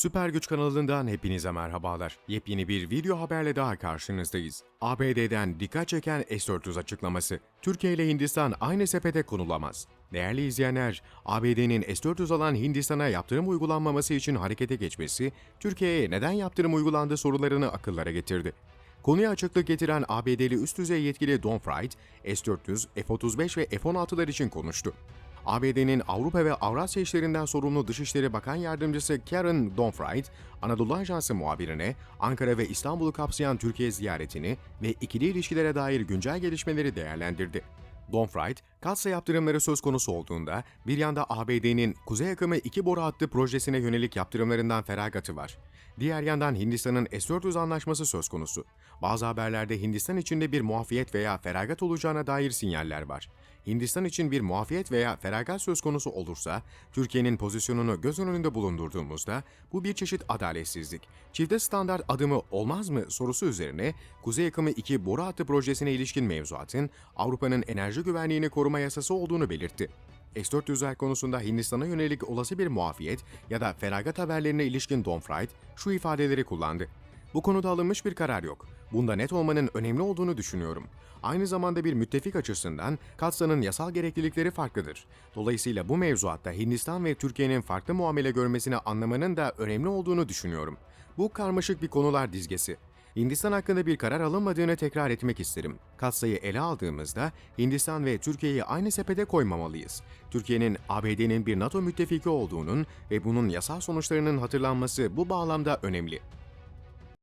Süper Güç kanalından hepinize merhabalar. Yepyeni bir video haberle daha karşınızdayız. ABD'den dikkat çeken S-400 açıklaması. Türkiye ile Hindistan aynı sepete konulamaz. Değerli izleyenler, ABD'nin S-400 alan Hindistan'a yaptırım uygulanmaması için harekete geçmesi, Türkiye'ye neden yaptırım uygulandı sorularını akıllara getirdi. Konuya açıklık getiren ABD'li üst düzey yetkili Don Fried, S-400, F-35 ve F-16'lar için konuştu. ABD'nin Avrupa ve Avrasya işlerinden sorumlu Dışişleri Bakan Yardımcısı Karen Donfried, Anadolu Ajansı muhabirine Ankara ve İstanbul'u kapsayan Türkiye ziyaretini ve ikili ilişkilere dair güncel gelişmeleri değerlendirdi. Donfried, katsa yaptırımları söz konusu olduğunda bir yanda ABD'nin Kuzey Akımı 2 boru hattı projesine yönelik yaptırımlarından feragatı var. Diğer yandan Hindistan'ın S-400 anlaşması söz konusu. Bazı haberlerde Hindistan içinde bir muafiyet veya feragat olacağına dair sinyaller var. Hindistan için bir muafiyet veya feragat söz konusu olursa, Türkiye'nin pozisyonunu göz önünde bulundurduğumuzda bu bir çeşit adaletsizlik. Çifte standart adımı olmaz mı sorusu üzerine Kuzey Akımı 2 boru hattı projesine ilişkin mevzuatın Avrupa'nın enerji güvenliğini koruma yasası olduğunu belirtti. S-400'ler konusunda Hindistan'a yönelik olası bir muafiyet ya da feragat haberlerine ilişkin Donfried şu ifadeleri kullandı. Bu konuda alınmış bir karar yok. Bunda net olmanın önemli olduğunu düşünüyorum. Aynı zamanda bir müttefik açısından Katsa'nın yasal gereklilikleri farklıdır. Dolayısıyla bu mevzuatta Hindistan ve Türkiye'nin farklı muamele görmesini anlamanın da önemli olduğunu düşünüyorum. Bu karmaşık bir konular dizgesi. Hindistan hakkında bir karar alınmadığını tekrar etmek isterim. Katsa'yı ele aldığımızda Hindistan ve Türkiye'yi aynı sepete koymamalıyız. Türkiye'nin ABD'nin bir NATO müttefiki olduğunun ve bunun yasal sonuçlarının hatırlanması bu bağlamda önemli.